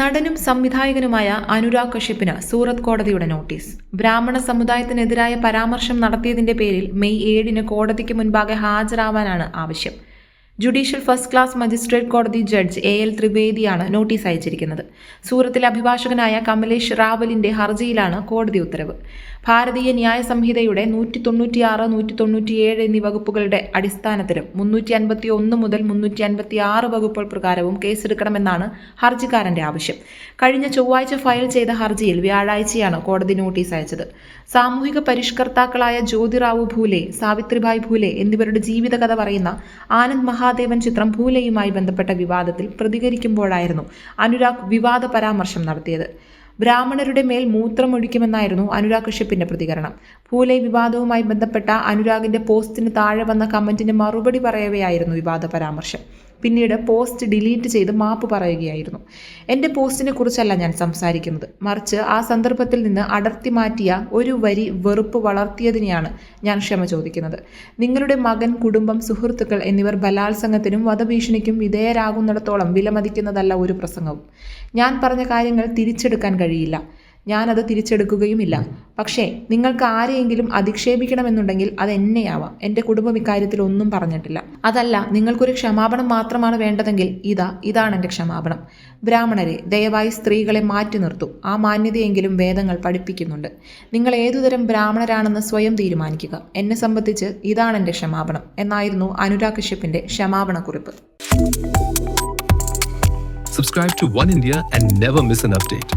നടനും സംവിധായകനുമായ അനുരാഗ് കശ്യപ്പിന് സൂറത്ത് കോടതിയുടെ നോട്ടീസ്. ബ്രാഹ്മണ സമുദായത്തിനെതിരായ പരാമർശം നടത്തിയതിന്റെ പേരിൽ മെയ് ഏഴിന് കോടതിക്ക് മുൻപാകെ ഹാജരാവാനാണ് ആവശ്യം. ജുഡീഷ്യൽ ഫസ്റ്റ് ക്ലാസ് മജിസ്ട്രേറ്റ് കോടതി ജഡ്ജ് എ എൽ ത്രിവേദിയാണ് നോട്ടീസ് അയച്ചിരിക്കുന്നത്. സൂറത്തിലെ അഭിഭാഷകനായ കമലേഷ് റാവലിന്റെ ഹർജിയിലാണ് കോടതി ഉത്തരവ്. ഭാരതീയ ന്യായ സംഹിതയുടെ നൂറ്റി തൊണ്ണൂറ്റിയാറ് നൂറ്റി തൊണ്ണൂറ്റിയേഴ് എന്നീ വകുപ്പുകളുടെ അടിസ്ഥാനത്തിലും മുന്നൂറ്റി അൻപത്തി ഒന്ന് മുതൽ മുന്നൂറ്റി അൻപത്തി ആറ് വകുപ്പുകൾ പ്രകാരവും കേസെടുക്കണമെന്നാണ് ഹർജിക്കാരന്റെ ആവശ്യം. കഴിഞ്ഞ ചൊവ്വാഴ്ച ഫയൽ ചെയ്ത ഹർജിയിൽ വ്യാഴാഴ്ചയാണ് കോടതി നോട്ടീസ് അയച്ചത്. സാമൂഹിക പരിഷ്കർത്താക്കളായ ജ്യോതിറാവു ഭൂലെ സാവിത്രിഭായ് ഭൂലെ എന്നിവരുടെ ജീവിതകഥ പറയുന്ന ആനന്ദ് മഹാദേവൻ ചിത്രം ഭൂലയുമായി ബന്ധപ്പെട്ട വിവാദത്തിൽ പ്രതികരിക്കുമ്പോഴായിരുന്നു അനുരാഗ് വിവാദ പരാമർശം നടത്തിയത്. ബ്രാഹ്മണരുടെ മേൽ മൂത്രമൊഴിക്കുമെന്നായിരുന്നു അനുരാഗ് കശ്യപ്പിന്റെ പ്രതികരണം. ഭൂലൈ വിവാദവുമായി ബന്ധപ്പെട്ട അനുരാഗിന്റെ പോസ്റ്റിന് താഴെ വന്ന കമന്റിന് മറുപടി പറയവെയായിരുന്നു വിവാദ പരാമർശം. പിന്നീട് പോസ്റ്റ് ഡിലീറ്റ് ചെയ്ത് മാപ്പ് പറയുകയായിരുന്നു. എന്റെ പോസ്റ്റിനെ കുറിച്ചല്ല ഞാൻ സംസാരിക്കുന്നത്. മറിച്ച് ആ സന്ദർഭത്തിൽ നിന്ന് അടർത്തി മാറ്റിയ ഒരു വരി വെറുപ്പ് വളർത്തിയതിനെയാണ് ഞാൻ ക്ഷമ ചോദിക്കുന്നത്. നിങ്ങളുടെ മകൻ കുടുംബം സുഹൃത്തുക്കൾ എന്നിവർ ബലാത്സംഗത്തിനും വധഭീഷണിക്കും വിധേയരാകുന്നിടത്തോളം വിലമതിക്കുന്നതല്ല ഒരു പ്രസംഗവും. ഞാൻ പറഞ്ഞ കാര്യങ്ങൾ തിരിച്ചെടുക്കാൻ കഴിയില്ല. ഞാനത് തിരിച്ചെടുക്കുകയുമില്ല. പക്ഷേ നിങ്ങൾക്ക് ആരെയെങ്കിലും അധിക്ഷേപിക്കണമെന്നുണ്ടെങ്കിൽ അത് എന്നെയാവാം എന്റെ കുടുംബം ഇക്കാര്യത്തിൽ ഒന്നും പറഞ്ഞിട്ടില്ല. അതല്ല നിങ്ങൾക്കൊരു ക്ഷമാപണം മാത്രമാണ് വേണ്ടതെങ്കിൽ ഇതാ ഇതാണ് എന്റെ ക്ഷമാപണം. ബ്രാഹ്മണരെ ദയവായി സ്ത്രീകളെ മാറ്റി നിർത്തൂ. ആ മാന്യതയെങ്കിലും വേദങ്ങൾ പഠിപ്പിക്കുന്നുണ്ട്. നിങ്ങൾ ഏതുതരം ബ്രാഹ്മണരാണെന്ന് സ്വയം തീരുമാനിക്കുക. എന്നെ സംബന്ധിച്ച് ഇതാണ് എന്റെ ക്ഷമാപണം എന്നായിരുന്നു അനുരാഗ് കശ്യപ്പിന്റെ ക്ഷമാപണ കുറിപ്പ് Subscribe to One India and never miss an update.